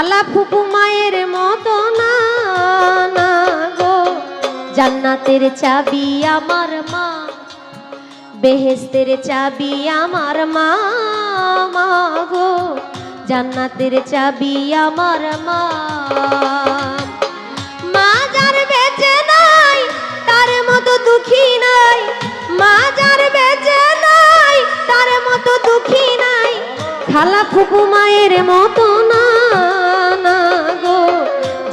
খালা ফুপু মায়ের মতো না না গো। জান্নাতের চাবি আমার মা, বেহেস্তের চাবি আমার মা মা গো। জান্নাতের চাবি আমার মা। মা যার বেঁচে নাই, তার মতো দুঃখী নাই। মা যার বেঁচে নাই, তার মতো দুঃখী নাই। খালা ফুপু মায়ের মতো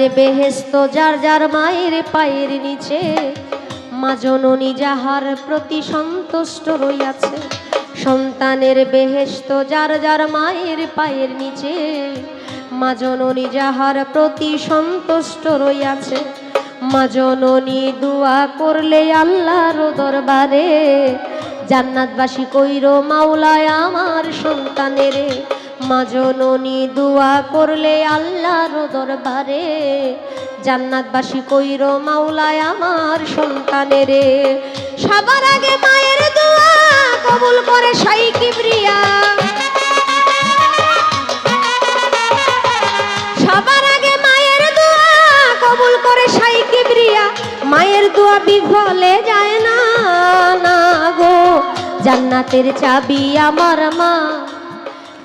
সন্তানের বেহেস্ত যার যার মায়ের পায়ের নিচে মা জননী যাহার প্রতি সন্তুষ্ট রইয়াছে। সন্তানের বেহেস্ত যার যার মায়ের পায়ের নিচে মা জননী যাহার প্রতি সন্তুষ্ট রইয়াছে। মা জননী দুয়া করলে আল্লাহর দরবারে জান্নাতবাসী কইর, মাওলায় আমার সন্তানেরে মা জননী দুয়া করলে আল্লাহর দরবারে জান্নাতবাসী কইর মাওলায় আমার সন্তানেরে। সবার আগে মায়ের দোয়া কবুল করে সাই কিবরিয়া। সবার আগে মায়ের দোয়া কবুল করে সাই কিবরিয়া। মায়ের দোয়া বিফলে যায় না না গো। জান্নাতের চাবি আমার মা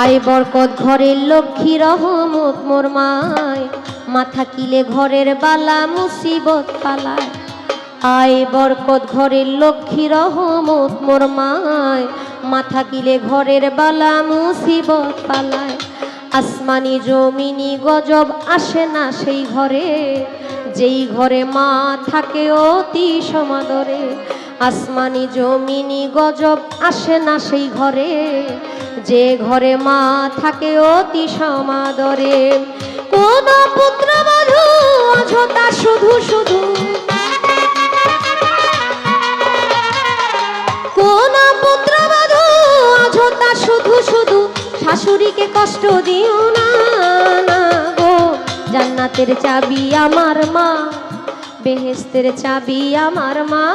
আয় বরকত ঘরের লক্ষ্মী রহমত মোর মায়। মাথা কিলে ঘরের বালা, মুসিবত পালায়। আয় বরকত ঘরের লক্ষ্মী রহমত মোর মায়। মাথা কিলে ঘরের বালা, মুসিবত পালায়। আসমানি জমিনি গজব আসে না সেই ঘরে। যেই ঘরে মা থাকে অতি সমাদরে। আসমানি জমিনি গজব আসে না সেই ঘরে। যে ঘরে মা থাকে অতি সমাদরে। কোন পুত্র বধূ অযথা শুধু শুধু। কোন পুত্র বধূ অযথা শুধু শুধু। শাশুড়িকে কষ্ট দিও না না গো। জান্নাতের চাবি আমার মা বেহেস্তের চাবি আমার মা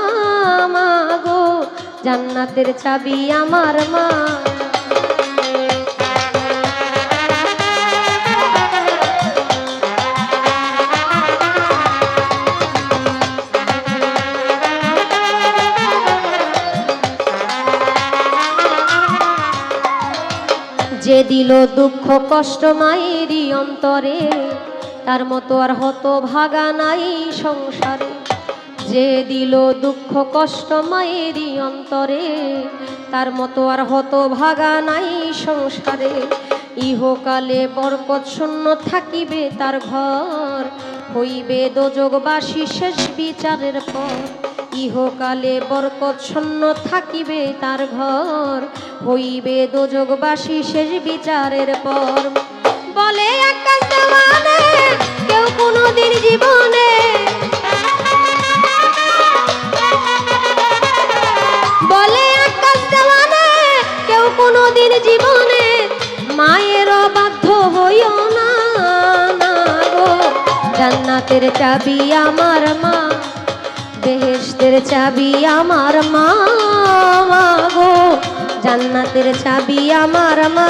গো। জান্নাতের চাবি আমার মা। যে দিল দুঃখ কষ্ট মায়েরই অন্তরে তার মতো আর হত ভাগা নাই সংসারে। যে দিল দুঃখ কষ্ট মায়েরই অন্তরে, তার মতো আর হত ভাগা নাই সংসারে। ইহকালে বরকত শূন্য থাকিবে তার ঘর, হইবে দোজগবাসী শেষ বিচারের পর। ইহকালে বরকত শূন্য থাকিবে তার ঘর, হইবে দোজগবাসী শেষ বিচারের পর। বলে আকাশ দেওয়ানে কেউ কোনোদিন জীবনে বলে আকাশ দেওয়ানে জীবনে মায়ের বাধ্য হইও না গো। জান্নাতের চাবি আমার মা, বেহেশতের চাবি আমার মা গো। জান্নাতের চাবি আমার মা।